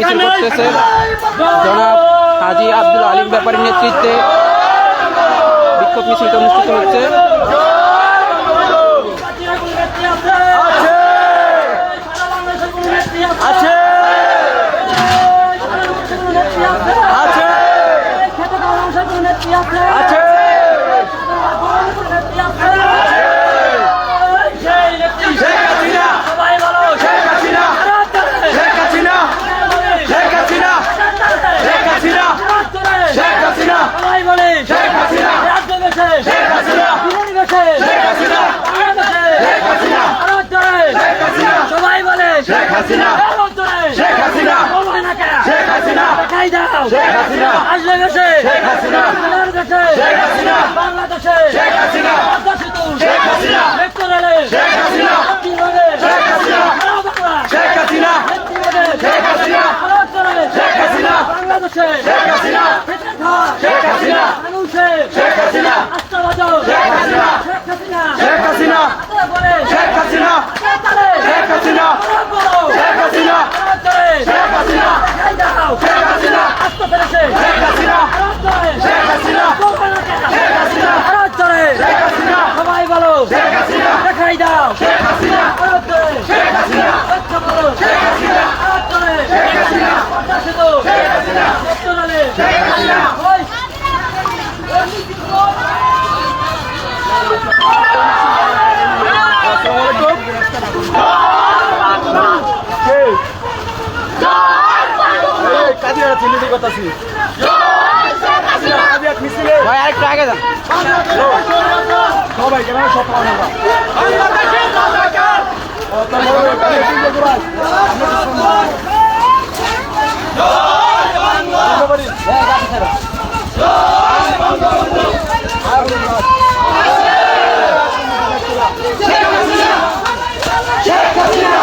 মিছিল করতেছে। জনাব হাজি আব্দুল আলিম ব্যাপারীর নেতৃত্বে বিক্ষোভ মিছিলটা অনুষ্ঠিত হচ্ছে ঠাই দাও আসলে গেছে বাংলাদেশে শেখ হাসিনা দাও শেখ হাসিনা আস্থা ফেলেছে শেখ হাসিনা ভারত করে শেখ হাসিনা শেখ হাসিনা ভারত করে শেখ হাসিনা সবাই বলো শেখ হাসিনা দেখাই দাও শেখ হাসিনা ভারত করে শেখ হাসিনা আচ্ছা বলো শেখ হাসিনা ভারত করে শেখ হাসিনা পদ্মা সেতু শেখ হাসিনা মেট্রো রেলে শেখ হাসিনা ওই কাজিয়া ছেলে চিহ্নিত করতেছি ভাই আরেকটু আগে যান। সবাই কেন সব শেখ হাসিনা। শেখ হাসিনা।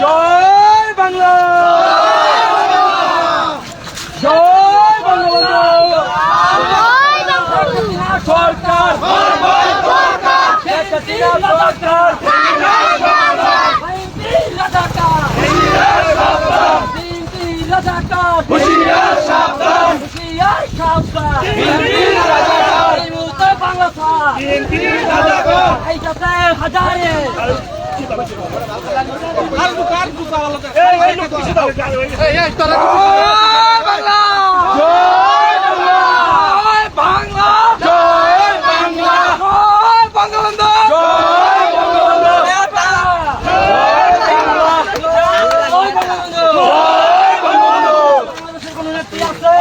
জয় বাংলা। জয় বঙ্গবন্ধু সরকার। সরকার হুশিয়ার সাবধান। হুশিয়ার সাবধান। হাজারে বাংলা জয় বাংলা জয় বাংলা জয় বঙ্গবন্ধু জয় বঙ্গবন্ধু জয় বাংলা জয় বঙ্গবন্ধু মানুষের কোনো নেত্রী আছে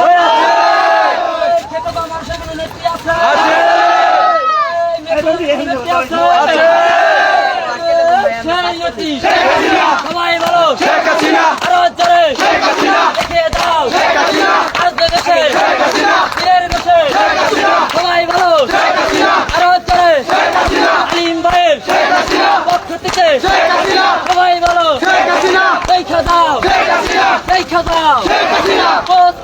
খেতে বা মানুষের কোনো নেত্রী আছে সবাই বলো শেখ হাসিনা আরও জোরে শেখ হাসিনা দেখিয়ে দাও শেখ হাসিনা আরও দেশে শেখ হাসিনা পীরের দেশে শেখ হাসিনা সবাই বলো শেখ হাসিনা আরও জোরে শেখ হাসিনা আলিম ভাইয়ের শেখ হাসিনা পক্ষ থেকে শেখ হাসিনা সবাই বলো শেখ হাসিনা দেখা দাও শেখ হাসিনা দেখা দাও শেখ হাসিনা পোস্ট